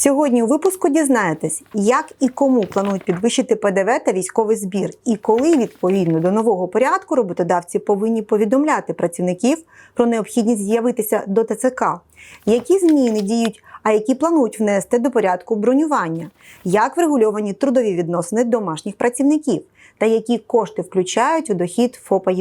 Сьогодні у випуску дізнаєтесь, як і кому планують підвищити ПДВ та військовий збір, і коли відповідно до нового порядку роботодавці повинні повідомляти працівників про необхідність з'явитися до ТЦК, які зміни діють, а які планують внести до порядку бронювання, як врегульовані трудові відносини домашніх працівників? Та які кошти включають у дохід ФОПа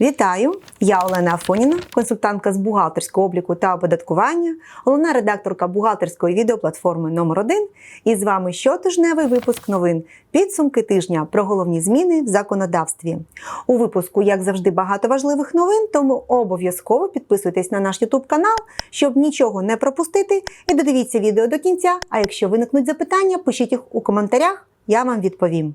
Вітаю! Я Олена Афоніна, консультантка з бухгалтерського обліку та оподаткування, головна редакторка бухгалтерської відеоплатформи номер 1 І з вами щотижневий випуск новин підсумки тижня про головні зміни в законодавстві. У випуску, як завжди, багато важливих новин, тому обов'язково підписуйтесь на наш YouTube канал, щоб нічого не пропустити. І додивіться відео до кінця. А якщо виникнуть запитання, пишіть їх у коментарях, я вам відповім.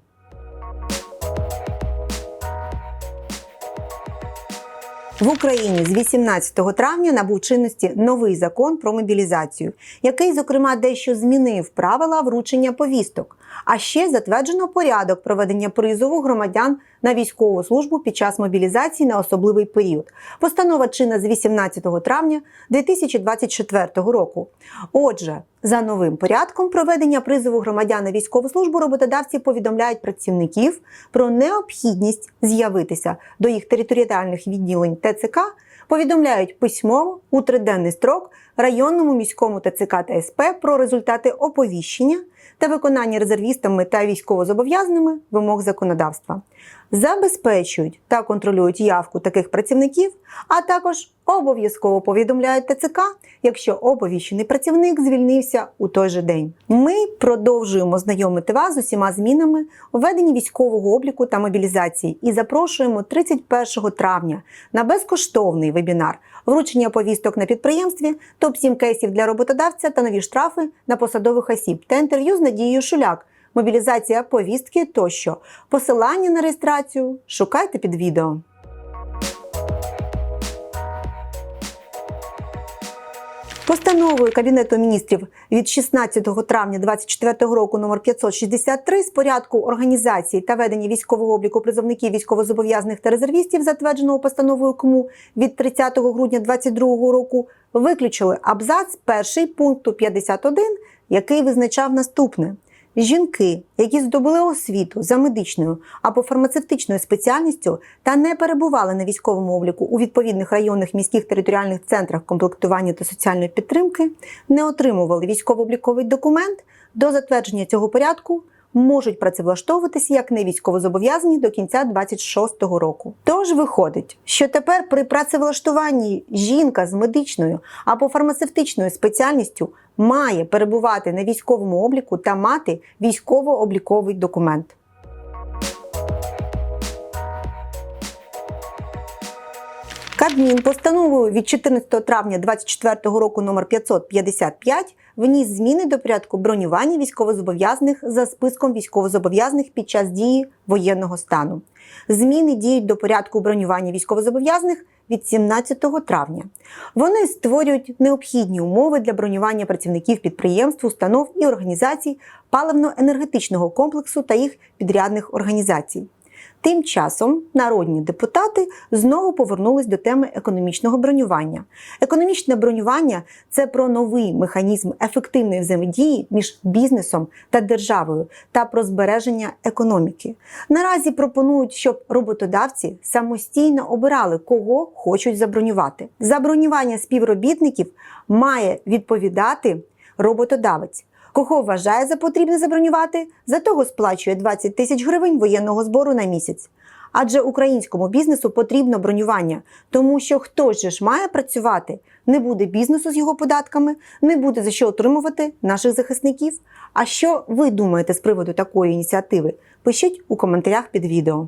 В Україні з 18 травня набув чинності новий закон про мобілізацію, який, зокрема, дещо змінив правила вручення повісток. А ще затверджено порядок проведення призову громадян на військову службу під час мобілізації на особливий період. Постанова чинна з 18 травня 2024 року. Отже, за новим порядком проведення призову громадян на військову службу роботодавці повідомляють працівників про необхідність з'явитися до їх територіальних відділень ТЦК, повідомляють письмово у триденний строк районному міському ТЦК та СП про результати оповіщення та виконання резервістами та військовозобов'язаними вимог законодавства. Забезпечують та контролюють явку таких працівників, а також обов'язково повідомляють ТЦК, якщо оповіщений працівник звільнився у той же день. Ми продовжуємо знайомити вас з усіма змінами у веденні військового обліку та мобілізації і запрошуємо 31 травня на безкоштовний вебінар вручення повісток на підприємстві, топ-7 кейсів для роботодавця та нові штрафи на посадових осіб та інтерв'ю з Надією Шуляк. Мобілізація повістки тощо. Посилання на реєстрацію шукайте під відео. Постановою Кабінету міністрів від 16 травня 2024 року номер 563 з порядку організації та ведення військового обліку призовників військовозобов'язаних та резервістів, затвердженого постановою КМУ від 30 грудня 2022 року, виключили абзац перший пункту 51, який визначав наступне. Жінки, які здобули освіту за медичною або фармацевтичною спеціальністю та не перебували на військовому обліку у відповідних районних міських територіальних центрах комплектування та соціальної підтримки, не отримували військово-обліковий документ до затвердження цього порядку. Можуть працевлаштовуватися як не військовозобов'язані до кінця 26-го року. Тож виходить, що тепер при працевлаштуванні жінка з медичною або фармацевтичною спеціальністю має перебувати на військовому обліку та мати військово-обліковий документ. Кабмін постановою від 14 травня 2024 року номер 555 вніс зміни до порядку бронювання військовозобов'язаних за списком військовозобов'язаних під час дії воєнного стану. Зміни діють до порядку бронювання військовозобов'язаних від 17 травня. Вони створюють необхідні умови для бронювання працівників підприємств, установ і організацій паливно-енергетичного комплексу та їх підрядних організацій. Тим часом народні депутати знову повернулись до теми економічного бронювання. Економічне бронювання це про новий механізм ефективної взаємодії між бізнесом та державою та про збереження економіки. Наразі пропонують, щоб роботодавці самостійно обирали, кого хочуть забронювати. Забронювання співробітників має відповідати роботодавець. Кого вважає за потрібне забронювати, за того сплачує 20 тисяч гривень воєнного збору на місяць. Адже українському бізнесу потрібно бронювання, тому що хтось же ж має працювати, не буде бізнесу з його податками, не буде за що отримувати наших захисників. А що ви думаєте з приводу такої ініціативи? Пишіть у коментарях під відео.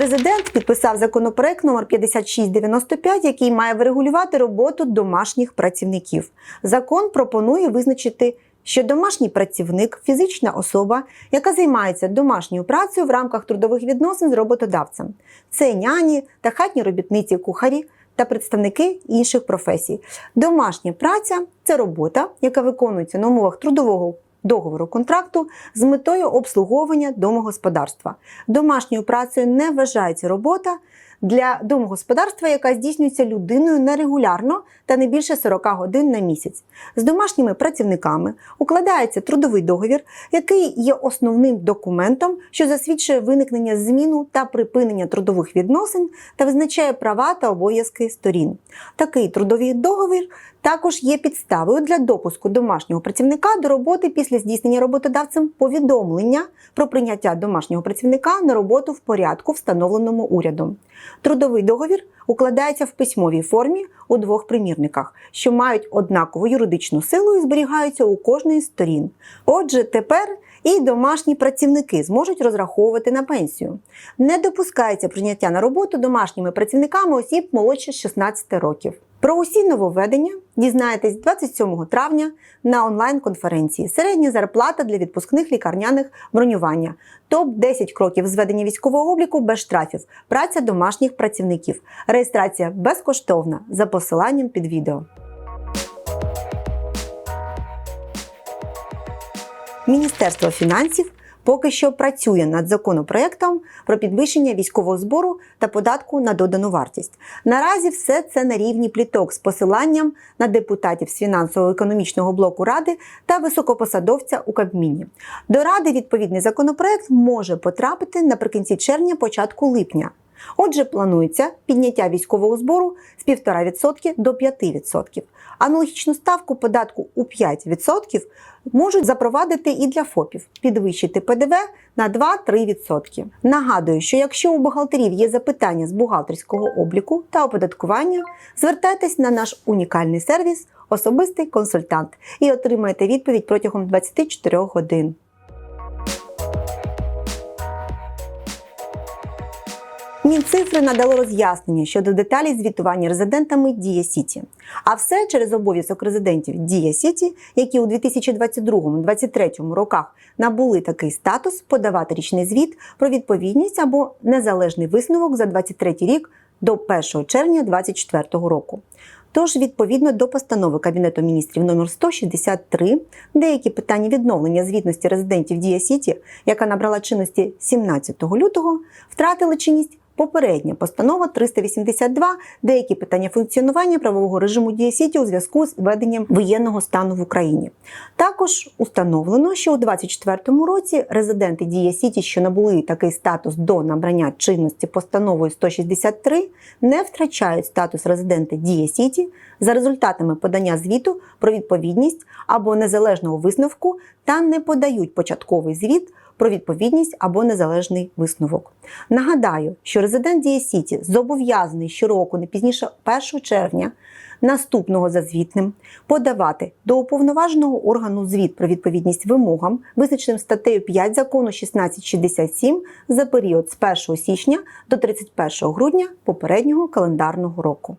Президент підписав законопроект номер 5695, який має врегулювати роботу домашніх працівників. Закон пропонує визначити, що домашній працівник фізична особа, яка займається домашньою працею в рамках трудових відносин з роботодавцем. Це няні та хатні робітниці кухарі. Та представники інших професій. Домашня праця це робота, яка виконується на умовах трудового договору контракту з метою обслуговування домогосподарства. Домашньою працею не вважається робота для домогосподарства, яка здійснюється людиною нерегулярно та не більше 40 годин на місяць. З домашніми працівниками укладається трудовий договір, який є основним документом, що засвідчує виникнення зміну та припинення трудових відносин та визначає права та обов'язки сторін. Такий трудовий договір також є підставою для допуску домашнього працівника до роботи після здійснення роботодавцем повідомлення про прийняття домашнього працівника на роботу в порядку, встановленому урядом. Трудовий договір укладається в письмовій формі у двох примірниках, що мають однакову юридичну силу і зберігаються у кожної з сторін. Отже, тепер і домашні працівники зможуть розраховувати на пенсію. Не допускається прийняття на роботу домашніми працівниками осіб молодше 16 років. Про усі нововведення дізнаєтесь 27 травня на онлайн-конференції Середня зарплата для відпускних лікарняних бронювання. Топ 10 кроків зведення військового обліку без штрафів. Праця домашніх працівників. Реєстрація безкоштовна за посиланням під відео. Міністерство фінансів поки що працює над законопроектом про підвищення військового збору та податку на додану вартість. Наразі все це на рівні пліток з посиланням на депутатів з фінансово-економічного блоку ради та високопосадовця у Кабміні. До ради відповідний законопроект може потрапити наприкінці червня, початку липня. Отже, планується підняття військового збору з 1,5% до 5%. Аналогічну ставку податку у 5% можуть запровадити і для ФОПів, підвищити ПДВ на 2-3%. Нагадую, що якщо у бухгалтерів є запитання з бухгалтерського обліку та оподаткування, звертайтесь на наш унікальний сервіс Особистий консультант і отримаєте відповідь протягом 24 годин. Мінцифри надало роз'яснення щодо деталей звітування резидентами Дія Сіті. А все через обов'язок резидентів Дія Сіті, які у 2022-2023 роках набули такий статус подавати річний звіт про відповідність або незалежний висновок за 2023 рік до 1 червня 2024 року. Тож, відповідно до постанови Кабінету міністрів номер 163, деякі питання відновлення звітності резидентів Дія Сіті, яка набрала чинності 17 лютого, втратили чинність Попередня постанова 382 деякі питання функціонування правового режиму Дія Сіті у зв'язку з введенням воєнного стану в Україні. Також установлено, що у 2024 році резиденти Дія Сіті, що набули такий статус до набрання чинності постановою 163, не втрачають статус резидента Дія Сіті за результатами подання звіту про відповідність або незалежного висновку та не подають початковий звіт про відповідність або незалежний висновок. Нагадаю, що резидент Дія Сіті зобов'язаний щороку не пізніше 1 червня наступного за звітним подавати до уповноваженого органу звіт про відповідність вимогам, визначеним статтею 5 закону 1667 за період з 1 січня до 31 грудня попереднього календарного року.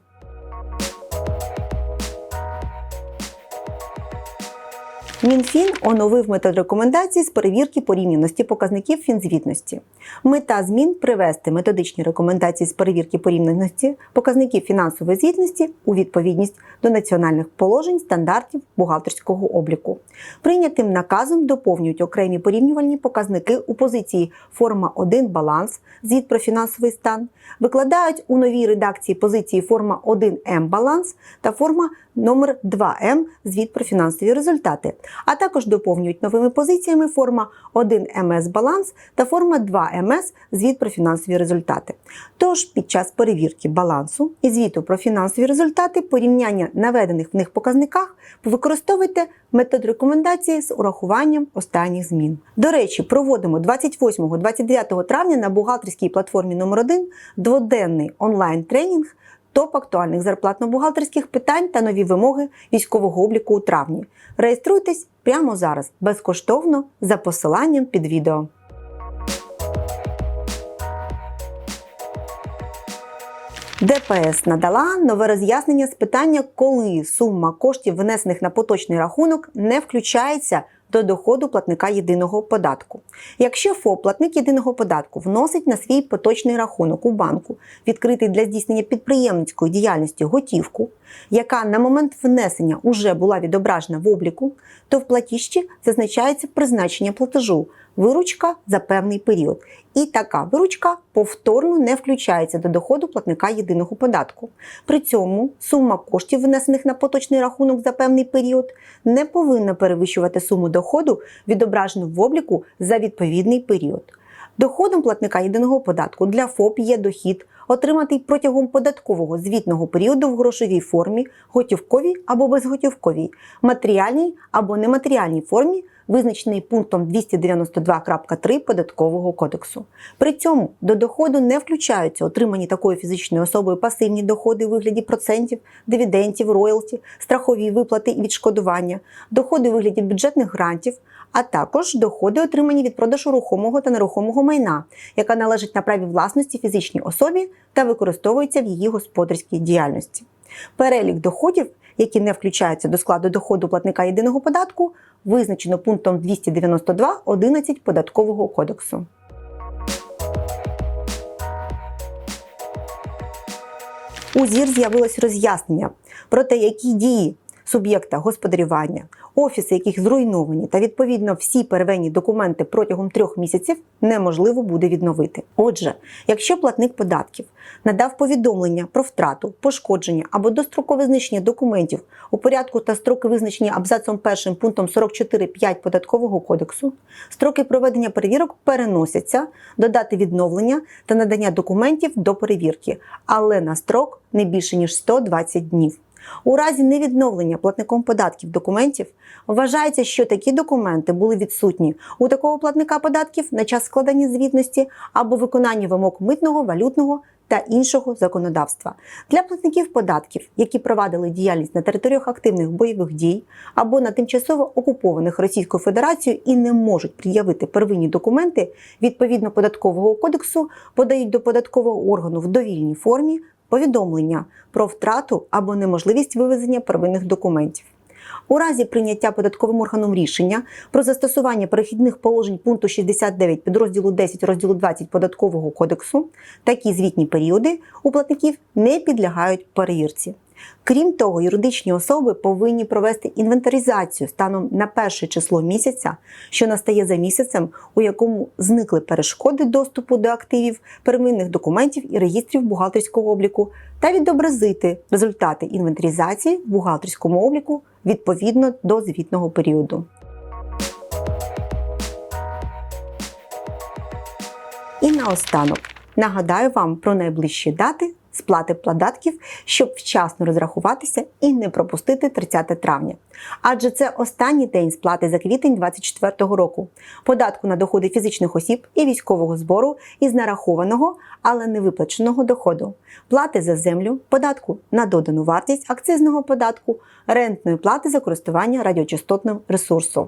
Мінфін оновив метод рекомендацій з перевірки порівняності показників фінзвітності. Мета змін привести методичні рекомендації з перевірки порівняності показників фінансової звітності у відповідність до національних положень стандартів бухгалтерського обліку. Прийнятим наказом доповнюють окремі порівнювальні показники у позиції форма 1 баланс, звіт про фінансовий стан, викладають у новій редакції позиції форма 1М баланс та форма номер 2М звіт про фінансові результати, а також доповнюють новими позиціями форма 1МС баланс та форма 2МС звіт про фінансові результати. Тож під час перевірки балансу і звіту про фінансові результати порівняння наведених в них показниках використовуйте метод рекомендації з урахуванням останніх змін. До речі, проводимо 28-29 травня на бухгалтерській платформі номер 1 дводенний онлайн-тренінг топ актуальних зарплатно-бухгалтерських питань та нові вимоги військового обліку у травні. Реєструйтесь прямо зараз безкоштовно за посиланням під відео. ДПС надала нове роз'яснення з питання, коли сума коштів, внесених на поточний рахунок, не включається до доходу платника єдиного податку. Якщо ФОП платник єдиного податку вносить на свій поточний рахунок у банку, відкритий для здійснення підприємницької діяльності готівку, яка на момент внесення уже була відображена в обліку, то в платіжці зазначається призначення платежу виручка за певний період. І така виручка повторно не включається до доходу платника єдиного податку. При цьому сума коштів, внесених на поточний рахунок за певний період, не повинна перевищувати суму доходу, відображену в обліку за відповідний період. Доходом платника єдиного податку для ФОП є дохід, отриматий протягом податкового звітного періоду в грошовій формі, готівковій або безготівковій, матеріальній або нематеріальній формі, визначений пунктом 292.3 Податкового кодексу. При цьому до доходу не включаються отримані такою фізичною особою пасивні доходи у вигляді процентів, дивідендів, роялті, страхові виплати і відшкодування, доходи у вигляді бюджетних грантів, а також доходи, отримані від продажу рухомого та нерухомого майна, яка належить на праві власності фізичній особі та використовується в її господарській діяльності. Перелік доходів, які не включаються до складу доходу платника єдиного податку, визначено пунктом 292.11 Податкового кодексу. У ЗІР з'явилось роз'яснення про те, які дії суб'єкта господарювання, офіси яких зруйновані, та відповідно всі первинні документи протягом трьох місяців неможливо буде відновити. Отже, якщо платник податків надав повідомлення про втрату, пошкодження або дострокове знищення документів у порядку та строки визначені абзацом першим пунктом 44.5 податкового кодексу, строки проведення перевірок переносяться до дати відновлення та надання документів до перевірки, але на строк не більше ніж 120 днів. У разі невідновлення платником податків документів вважається, що такі документи були відсутні у такого платника податків на час складання звітності або виконання вимог митного, валютного та іншого законодавства. Для платників податків, які провадили діяльність на територіях активних бойових дій або на тимчасово окупованих Російською Федерацією і не можуть пред'явити первинні документи відповідно податкового кодексу, подають до податкового органу в довільній формі повідомлення про втрату або неможливість вивезення первинних документів. У разі прийняття податковим органом рішення про застосування перехідних положень пункту 69 підрозділу 10 розділу 20 податкового кодексу такі звітні періоди у платників не підлягають перевірці. Крім того, юридичні особи повинні провести інвентаризацію станом на перше число місяця, що настає за місяцем, у якому зникли перешкоди доступу до активів, первинних документів і реєстрів бухгалтерського обліку, та відобразити результати інвентаризації в бухгалтерському обліку відповідно до звітного періоду. І наостанок нагадаю вам про найближчі дати сплати податків, щоб вчасно розрахуватися і не пропустити 30 травня. Адже це останній день сплати за квітень 2024 року, податку на доходи фізичних осіб і військового збору із нарахованого, але не виплаченого доходу, плати за землю, податку на додану вартість акцизного податку, рентної плати за користування радіочастотним ресурсом.